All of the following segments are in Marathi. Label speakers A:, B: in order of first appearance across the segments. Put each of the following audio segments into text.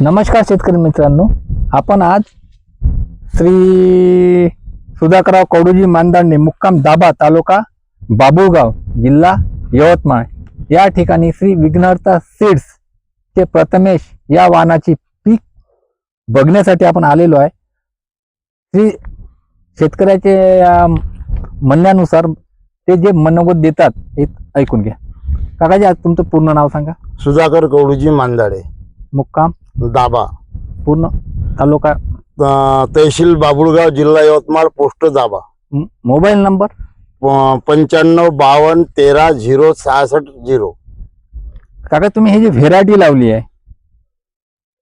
A: नमस्कार शेतकरी मित्रांनो. आपण आज श्री सुधाकरराव कवडूजी मानदांडे मुक्काम दाबा तालुका बाबुळगाव जिल्हा यवतमाळ. या ठिकाणी श्री विघ्नहर्ता सीड्स ते प्रथमेश या वाहनाची पीक बघण्यासाठी आपण आलेलो आहे. श्री शेतकऱ्याचे म्हणण्यानुसार ते जे मनोगत देतात हे ऐकून घ्या. काकाजी आज तुमचं पूर्ण नाव सांगा.
B: सुधाकर कवडूजी मांदाडे
A: मुक्काम?
B: दाबा
A: पूर्ण तालुका?
B: अं, तहसील बाबुळगाव जिल्हा यवतमाळ पोस्ट दाबा
A: म- मोबाईल नंबर?
B: प- पंच्याण्णव बावन्न तेरा झिरो सहासष्ट झिरो.
A: काका तुम्ही ही जी व्हेरायटी लावली आहे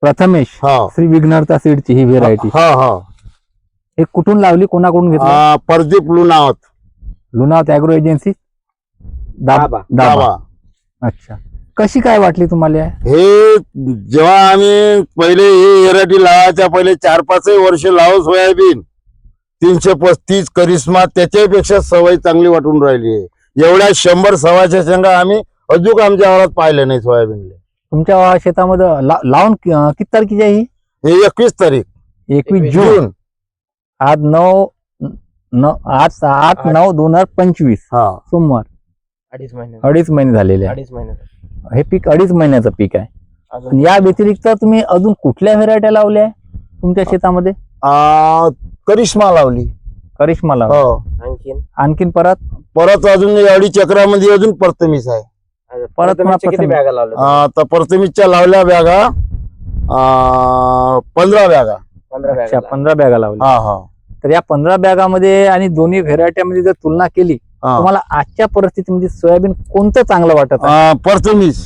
A: प्रथमेश
B: हा.
A: श्री विघ्नहर्ता सीडची ही व्हेरायटी
B: हा हा.
A: हे कुठून लावली कोणाकडून घेतली?
B: अं, Pradeep Lunawat.
A: Lunawat agro agency? दाबा दाबा अच्छा. कशी काय वाटली तुम्हाला?
B: हे जेव्हा आम्ही पहिले हे एराटी लावायच्या पहिले चार पाचही वर्ष लावू सोयाबीन तीनशे पस्तीस करिश्मा त्याच्यापेक्षा सवय चांगली वाटून राहिली आहे. एवढ्या शंभर सव्वाशे शेंगा आम्ही अजून आमच्या वावरात पाहिले नाही सोयाबीनले.
A: तुमच्या शेतामध्ये ला- लावून किती तारखेची आहे ही?
B: हे एकवीस तारीख.
A: एकवीस जून. आज नऊ आज आठ. नऊ दोन हजार पंचवीस.
B: हा.
A: सोमवार.
C: अडीच महिने.
A: अडीच महिने झालेले आहे.
C: अडीच महिने.
A: हे पीक अडीच महिन्याचं पीक आहे. आणि या व्यतिरिक्त तुम्ही अजून कुठल्या व्हेरायट्या लावल्या आहे तुमच्या शेतामध्ये?
B: आ, करिश्मा लावली.
A: करिश्मा लावली.
B: हो.
C: आणखीन?
A: आणखीन परत?
B: परत अजून अडी चक्रामध्ये अजून परतमीस आहे.
A: परत
C: किती बॅगा लावल्या
B: आ, तर परतमीसच्या लावल्या बॅगा आ, पंधरा बॅगा.
C: पंधरा
A: अच्छा
C: बॅगा
A: पंधरा बॅगा लावल्या.
B: हा हा.
A: तर या पंधरा बॅगामध्ये आणि दोन्ही व्हेरायट्यामध्ये जर तुलना केली. तुम्हाला आजच्या परिस्थितीमध्ये सोयाबीन कोणतं चांगलं वाटत आहे?
B: परतमीस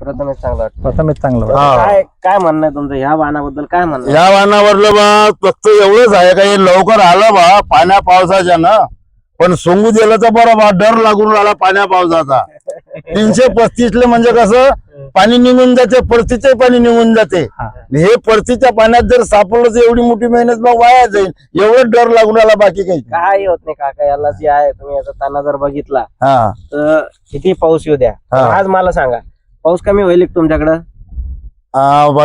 C: प्रथमच चांगलं वाटतं.
A: प्रथमच चांगलं वाटत.
B: हा.
C: काय काय म्हणणं आहे तुमचं? ह्या वाहनाबद्दल काय म्हणणं आहे?
B: या वाहनावरलं बा फक्त एवढंच आहे का हे लवकर आलं बा पाण्या पावसाच्या ना. पण सोंगू दिलं तर बरं बा डर लागून राहिला पाण्या पावसाचा. तीनशे पस्तीसले म्हणजे कसं पाणी निघून जाते परतीचे पाणी निघून जाते.
A: हा.
B: परतीच्या पाण्यात जर सापडलं तर एवढी मोठी मेहनत मग वाया जाईल. एवढं डर लागून राहिला बाकी काही.
C: काय होत नाही काका याला जे आहे तुम्ही याचा ताना जर बघितला
B: हा.
C: तर किती पाऊस येऊ द्या. आज मला सांगा पाऊस कमी होईल का तुमच्याकडं?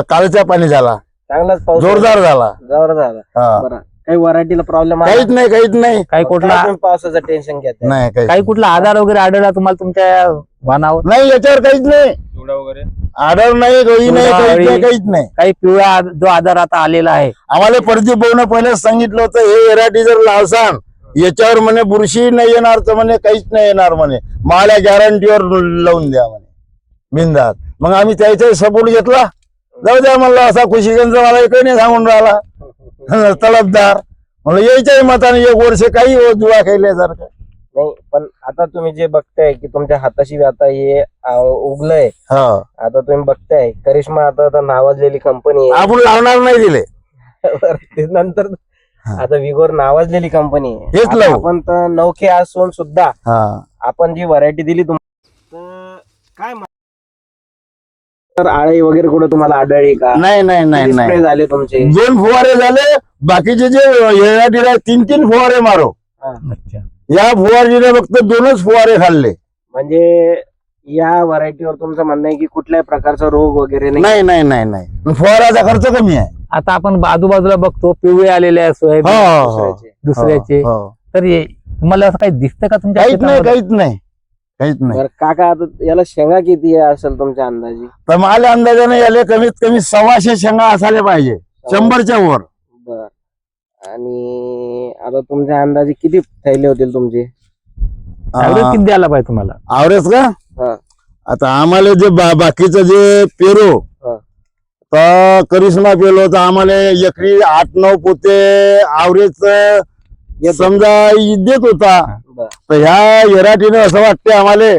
B: कालचा पाणी झाला.
C: चांगलाच पाऊस
B: जोरदार झाला.
C: जोर झाला.
B: हा.
C: बरं. काही व्हरायटीला प्रॉब्लेम
B: काहीच नाही काहीच नाही.
A: काही कुठला
C: पावसाचं टेन्शन घेत
B: नाही काही
A: काही कुठला आधार वगैरे आढळला तुम्हाला तुमच्या वाहनावर?
B: नाही याच्यावर काहीच नाही.
C: वगैरे?
B: आडर नाही गळी नाही काहीच नाही
A: अळी-
B: काहीच नाही.
A: काही पिवळा आध- जो आधार आता आलेला आहे.
B: आम्हाला प्रदीप भाऊन पहिलेच सांगितलं होतं हे व्हेरायटी जर लावसान. याच्यावर म्हणे बुरशी नाही येणार तर म्हणे काहीच नाही येणार म्हणे. मला गॅरंटीवर लावून द्या म्हणे. बिंदात मग आम्ही त्याचा सपोर्ट घेतला. जाऊ द्या म्हणलं असा खुशीगंज मला एकही नाही सांगून राहिला. तळपदार म्हणलं यायच्याही मताने एक वर्ष काही हो जुळा खायल्यासारखं
C: नाही पण आता तुम्ही जे बघताय की तुमच्या हाताशी आता हे अं, उगलंय.
B: हा.
C: आता तुम्ही बघताय करिश्मा आता आता नावाजलेली कंपनी आहे.
B: आपण लावणार नाही दिले.
C: नंतर
B: हा.
C: आता विगोर नावाजलेली कंपनी आहे.
B: हेच
C: आता
B: लावू.
C: आपण तर नौखे असून सुद्धा
B: हा.
C: आपण जी व्हरायटी दिली तुम्हाला काय तर आळी वगैरे कुठे तुम्हाला आढळली का?
B: नाही नाही नाही
C: किती
B: नाही.
C: spray झाले तुमचे.
B: दोन फुवारे झाले बाकीचे जे येणारे तीन तीन फुवारे मारो.
A: अच्छा.
B: या फुवारीने फक्त दोनच फुवारे खाल्ले.
C: म्हणजे या व्हरायटीवर तुमचं म्हणणं आहे की कुठल्याही प्रकारचा रोग वगैरे नाही?
B: नाही नाही नाही नाही. फुवाराचा खर्च कमी आहे.
A: आता आपण आजूबाजूला बघतो पिवळे आलेले आहे सोयाबीन
B: हो, हो,
C: दुसऱ्याचे.
A: दुसऱ्याचे.
B: हो, हो.
A: तर हे तुम्हाला असं काही दिसतं का तुमच्या
B: काहीच नाही
A: शेतामध्ये?
B: काहीच नाही. काहीच नाही.
C: बरं काका आता याला शेंगा किती आहे असेल तुमच्या अंदाजी?
B: तर माझ्या अंदाजाने याले कमीत कमी सव्वाशे शेंगा असायला पाहिजे. शंभरच्या वर.
C: आणि आता तुमच्या अंदाजे किती थैले होतील तुमचे?
A: किती द्यायला पाहिजे तुम्हाला?
B: आवरेज का?
C: हा.
B: आता आम्हाला जे बा- बाकीचं जे पेरो
C: हा.
B: तर करिश्मा पेलो तर आम्हाला एकरी आठ नऊ पोते आवरेज समजा देत होता.
C: बर.
B: तर ह्या येराटीने असं वाटते आम्हाला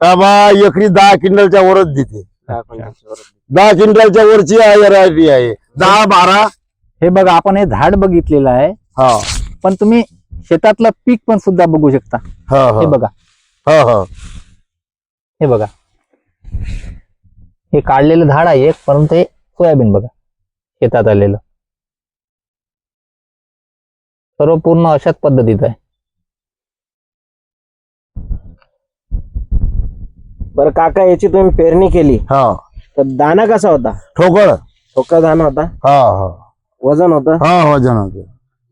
B: का बा एकरी दहा क्विंटलच्या वरच देते.
C: दहा क्विंटलच्या वर.
B: दहा क्विंटलच्या वरची व्हरायटी आहे. दहा बारा
A: हे बघा आपण हे झाड बघितलेलं आहे.
B: हा.
A: पण तुम्ही शेतातलं पीक पण सुद्धा बघू शकता.
B: हा
A: हे.
B: हा
A: बघा.
B: हा हा.
A: हे बघा. हे काढलेलं झाड आहे एक परंतु हे सोयाबीन बघा. शेतात आलेलं. सर्व पूर्ण अशाच पद्धतीत आहे.
C: बरं काका याची तुम्ही पेरणी केली.
B: हा.
C: तर दाना कसा होता?
B: ठोकळ.
C: ठोका धान होता?
B: हा हा.
C: वजन होतं?
B: हा वजन होते.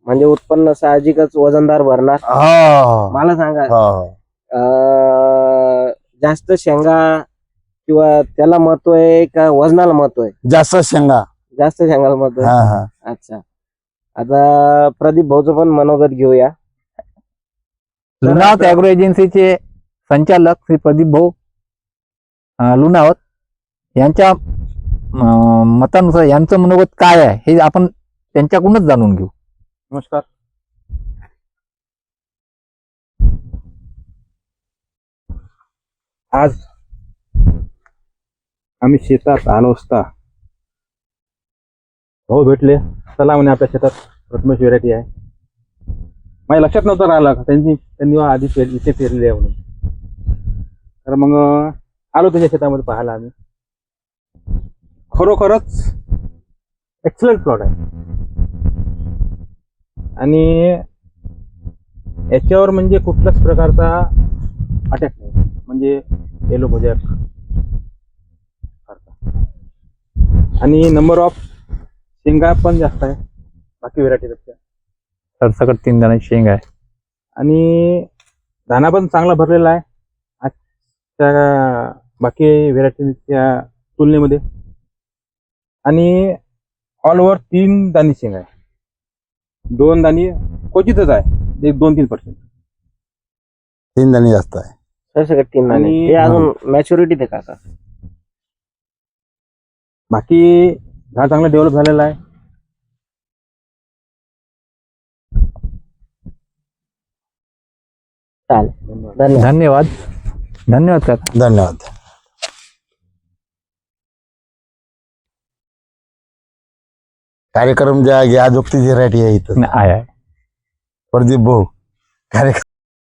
C: म्हणजे उत्पन्न साहजिकच वजनदार भरणार?
B: हा.
C: मला सांगा.
B: हा.
C: अं, जास्त शेंगा किंवा त्याला महत्त्व आहे का वजनाला महत्त्व आहे?
B: जास्त शेंगा.
C: जास्त शेंगाला महत्त्व
B: हा हा.
C: अच्छा. आता प्रदीप भाऊचं पण मनोगत घेऊया.
A: लुणावत अॅग्रो एजन्सीचे संचालक श्री प्रदीप भाऊ अं, लुणावत यांच्या अं, मतानुसार यांचं मनोगत काय आहे? हे आपण त्यांच्याकडूनच जाणून घेऊ.
D: नमस्कार. आज आम्ही शेतात आलो असता भाऊ भेटले. चला म्हणे आपल्या शेतात. प्रथमेश व्हेरायटी आहे. माझ्या लक्षात नव्हतं राहिलं त्यांनी त्यांनी आधी पेर इथे पेरलेली आहे म्हणून. तर मग आलो त्याच्या शेतामध्ये पाहायला आम्ही. खरोखरच एक्सलंट प्लॉट आहे. आणि याच्यावर म्हणजे कुठल्याच प्रकारचा अटॅक नाही. म्हणजे येलो सारखा आणि नंबर ऑफ शेंगा पण जास्त आहे बाकी व्हेरायटीपेक्षा
A: सरसकट तीन जणांची शेंग आहे.
D: आणि दाना पण चांगला भरलेला आहे. आजच्या बाकी व्हेरायटीच्या तुलनेमध्ये. आणि ऑल ओव्हर तीन दाणी शेंगा आहे. दोन दाणी क्वचितच आहे. एक दोन तीन पर्सेंट
B: तीन जणी जास्त आहे.
C: तीन दाणे. ते अजून मॅच्युरिटी ते काका.
D: बाकी झाड चांगलं डेव्हलप झालेलं आहे.
C: चालेल.
D: धन्यवाद
C: धन्यवाद.
A: धन्यवाद. धन्यवाद काका.
B: धन्यवाद. कार्यक्रम ज्या आज व्हेरायटी आहे इथं.
A: आहे आहे.
B: प्रदीप भाऊ कार्यक्रम